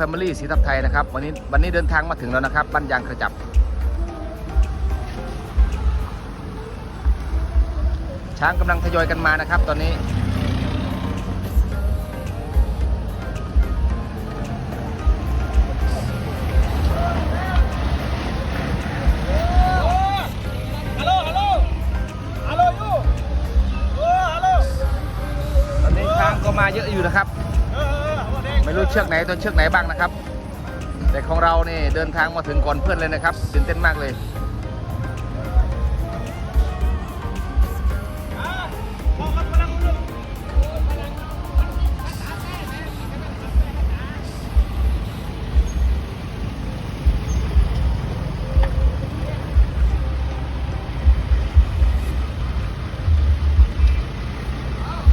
แฟมิลี่สีทับไทยนะครับวันนี้วันนี้เดินทางมาถึงแล้วนะครับบ้านยางกระจับ ช้างกำลังทยอยกันมานะครับ ตอนนี้ รู้เชือกไหนตัวเชือกไหนบ้างนะครับ แต่ของเราเนี่เดินทางมาถึงก่อนเพื่อนเลยนะครับตื่นเต้นมากเลย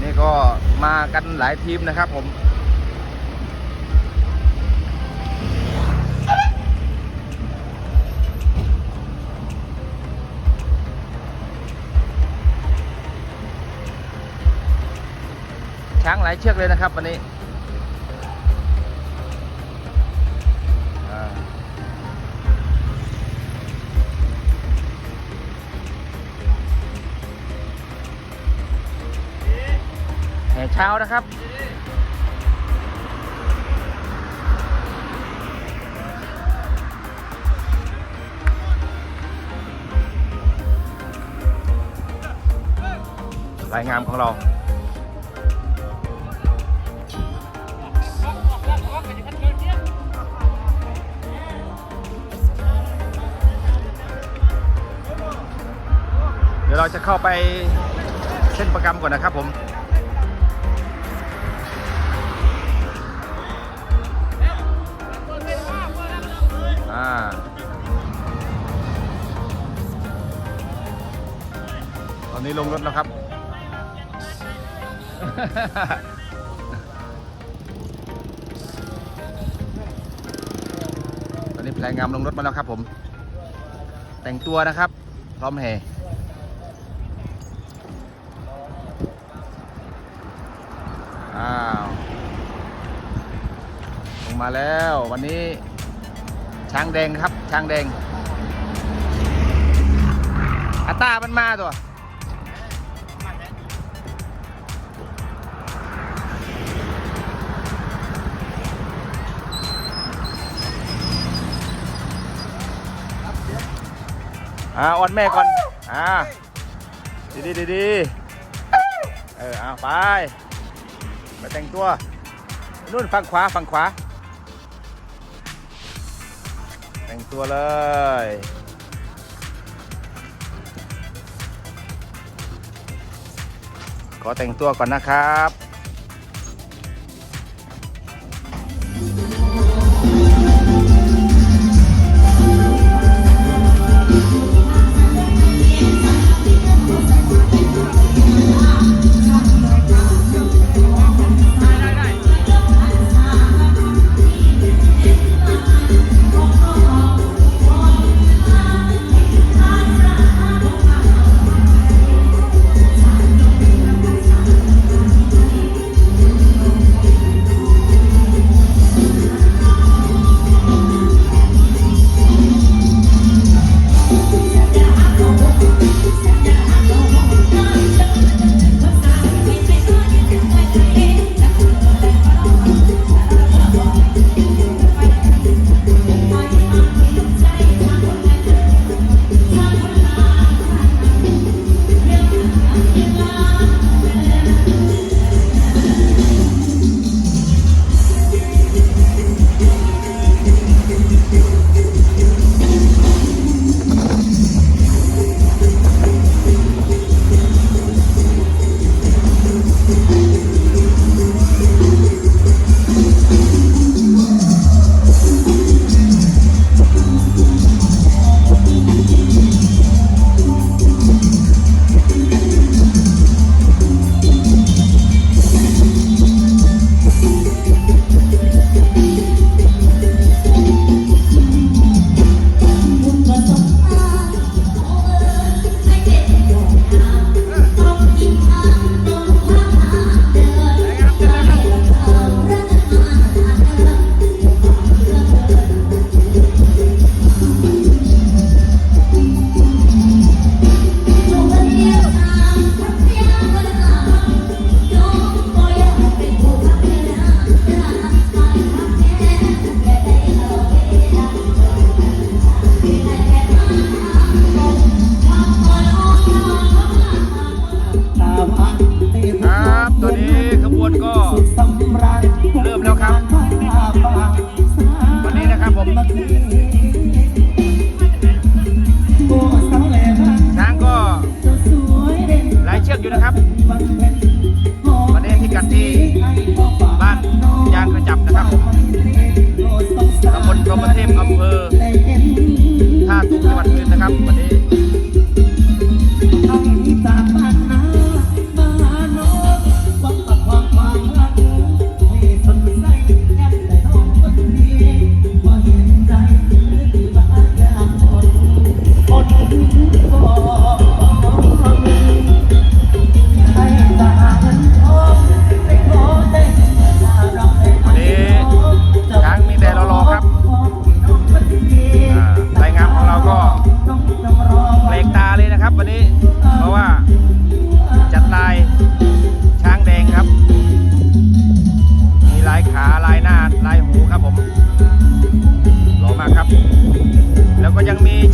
นี่ก็มากันหลายทีมนะครับผม ช้างหลายเชือกเลยนะครับวันนี้แห่เช้านะครับรายงามของเรา เราจะเข้าไปเส้นประกรรมก่อนนะครับผมอ่าตอนนี้ลงรถแล้วครับ ตอนนี้แพลงงามลงรถมาแล้วครับผม แต่งตัวนะครับ พร้อมแห่อ้าวลง มาแล้ววันนี้ช้างแดงครับช้างแดงอาตามันมาตัวอ่าอ่อนแม่ก่อนอ่าดีดีดีดีเออเอาไป ไปแต่งตัวนู่นฝั่งขวาฝั่งขวา ตัวเลย ขอแต่งตัวก่อนนะครับ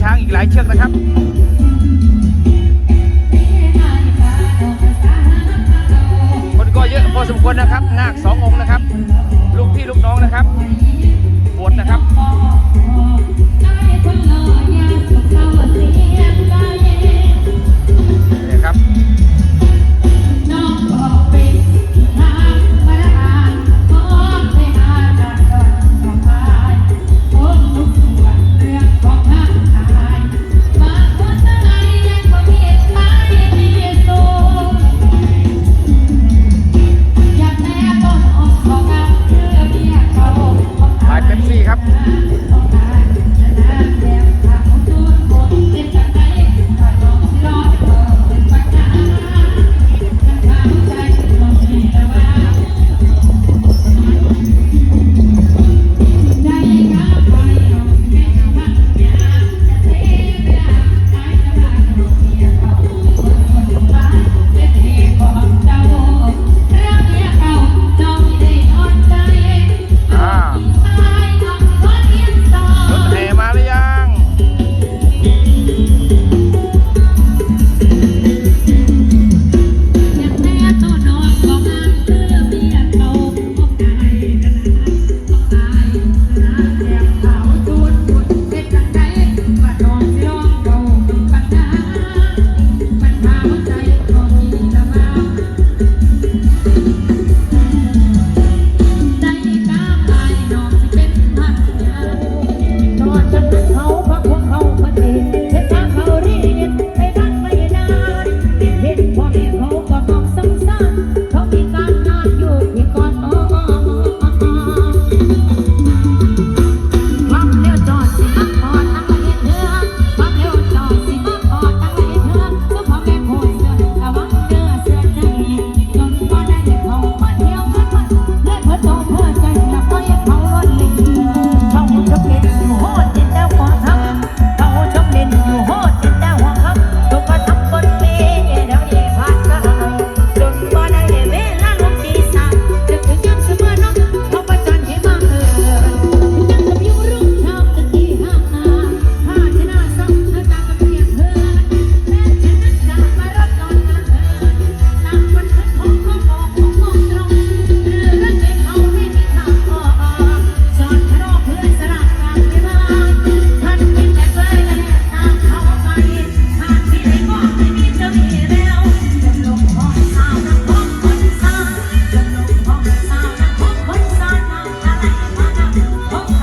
ช้างอีกหลายเชือกนะครับคนก็เยอะพอสมควรนะครับนาคสององค์นะครับ ลูกพี่ลูกน้องนะครับ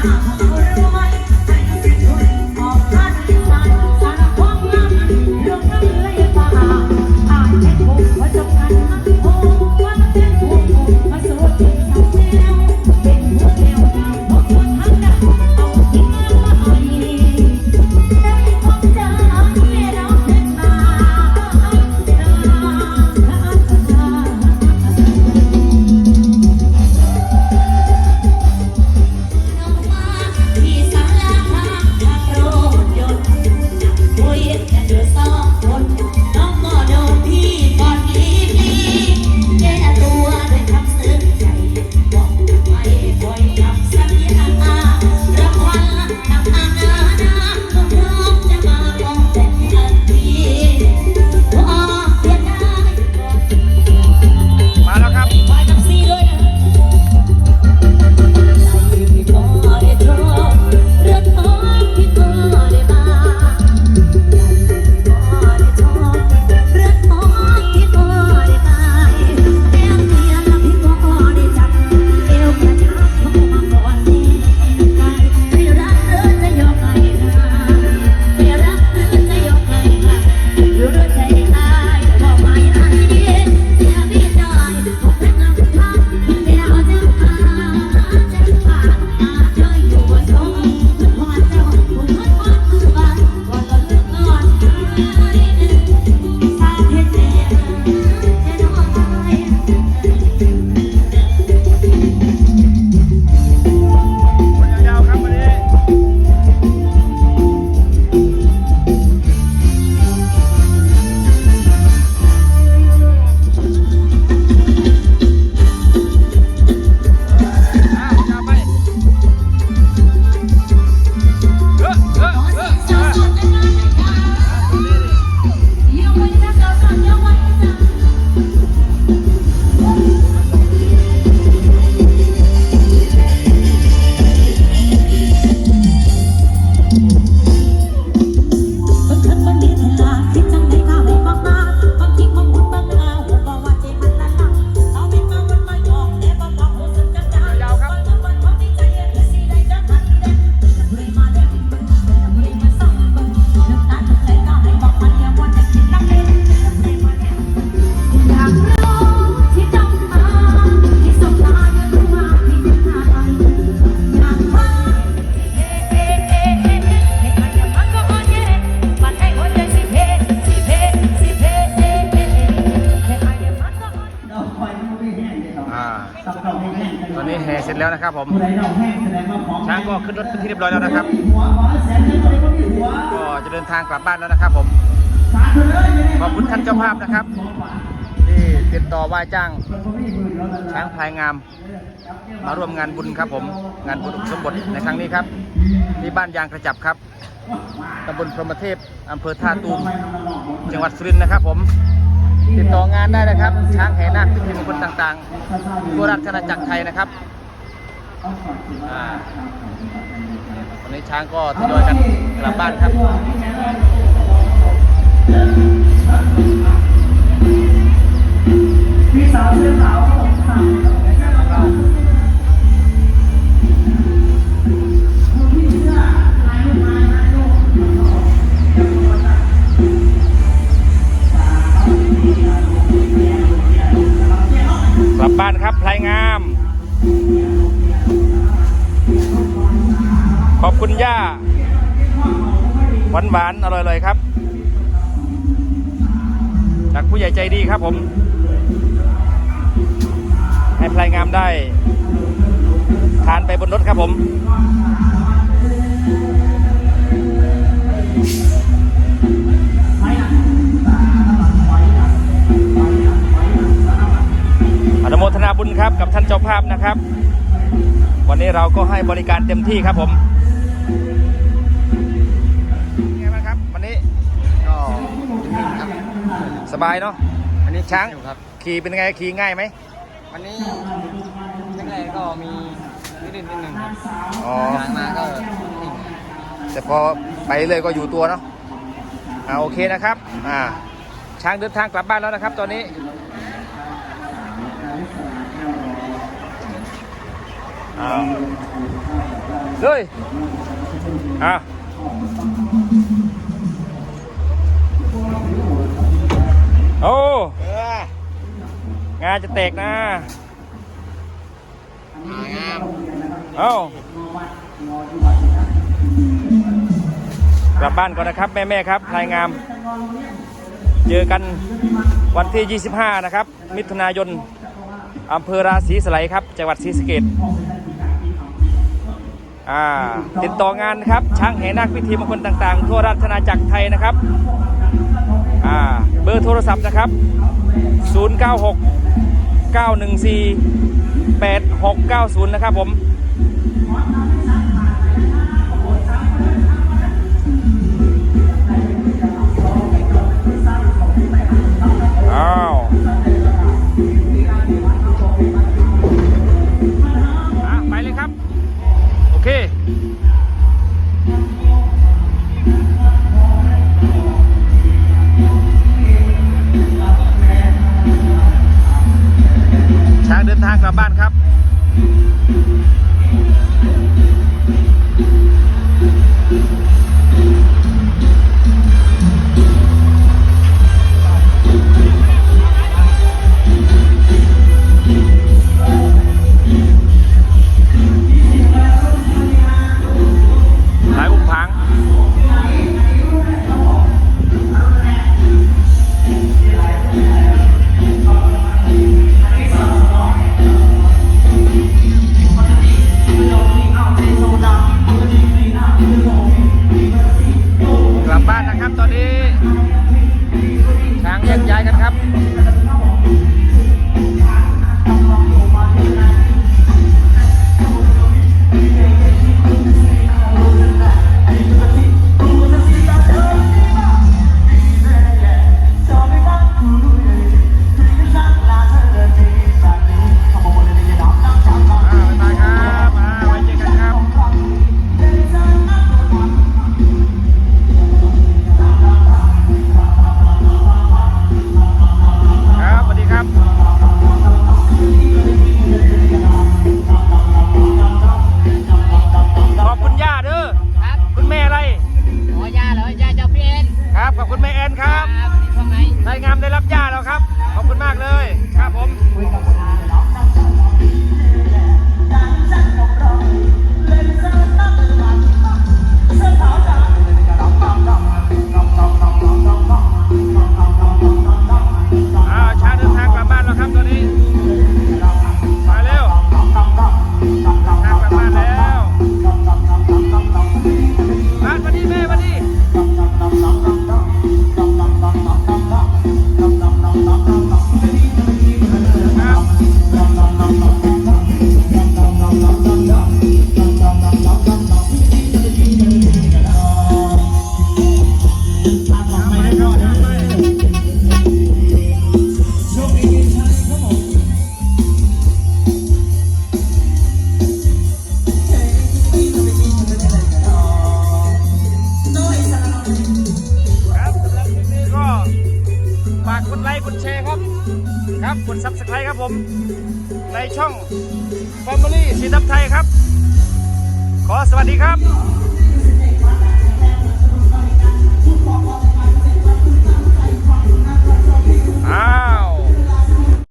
ครับ นะครับผมผู้ใดเราแห้งแสดงว่าของช้างก็ขึ้นรถเป็นที่เรียบร้อยแล้วนะครับหัวหมอแสนนั้นเลยก็มีหัวก็จะเดินทางกลับบ้านแล้วนะครับผมสาธุเลยไม่ได้ขอบคุณท่านเจ้าภาพนะครับ ที่ติดต่อว่าจ้างมันก็ไม่มือเราแล้วช้างพลายงาม มาร่วมงานบุญครับผม งานบุญอุปสมบทในครั้งนี้ครับที่บ้านยางกระจับครับตำบลพรหมเทพอำเภอท่าตูมจังหวัดสุรินทร์นะครับ ผมติดต่องานได้นะครับ ช้างแห่นาคพิธีมงคลต่างๆทั่วราชอาณาจักรไทยนะครับ อ่าวันนี้ช้างก็ทยอยกันกลับบ้านครับ คุณย่า หวานหวานๆอร่อยๆครับ จากผู้ใหญ่ใจดีครับผมให้พลายงามได้ ทานไปบนรถครับผมอนุโมทนาบุญครับกับท่านเจ้าภาพนะครับ วันนี้เราก็ให้บริการเต็มที่ครับผม บายเนาะอันนี้ช้างอยู่ครับ ขี่เป็นไงขี่ง่ายไหมวันนี้แรกๆก็มีนิดนิดนิดหนึ่งครับอ๋อหลังมาก็นิ่งแต่พอไปเลยก็อยู่ตัวเนาะอ่าโอเคนะครับอ่าช้างเดินทางกลับบ้านแล้วนะครับ ตอนนี้อ้าวเฮ้ยอ่า โอ้งานจะแตกนะงามเอ้ากลับบ้านก่อนนะครับแม่แม่ๆครับพลายงาม เจอกันวันที่ 25 นะครับ มิถุนายนอำเภอราศีสไลครับ จังหวัดศรีสะเกษอ่าติดต่องานนะครับ ช้างแห่นาคพิธีมงคลต่างๆ ทั่วราชอาจักรไทยนะครับ อ่า บอร์โทรศัพท์นะครับ 096 914 8690 นะครับผมอ้าว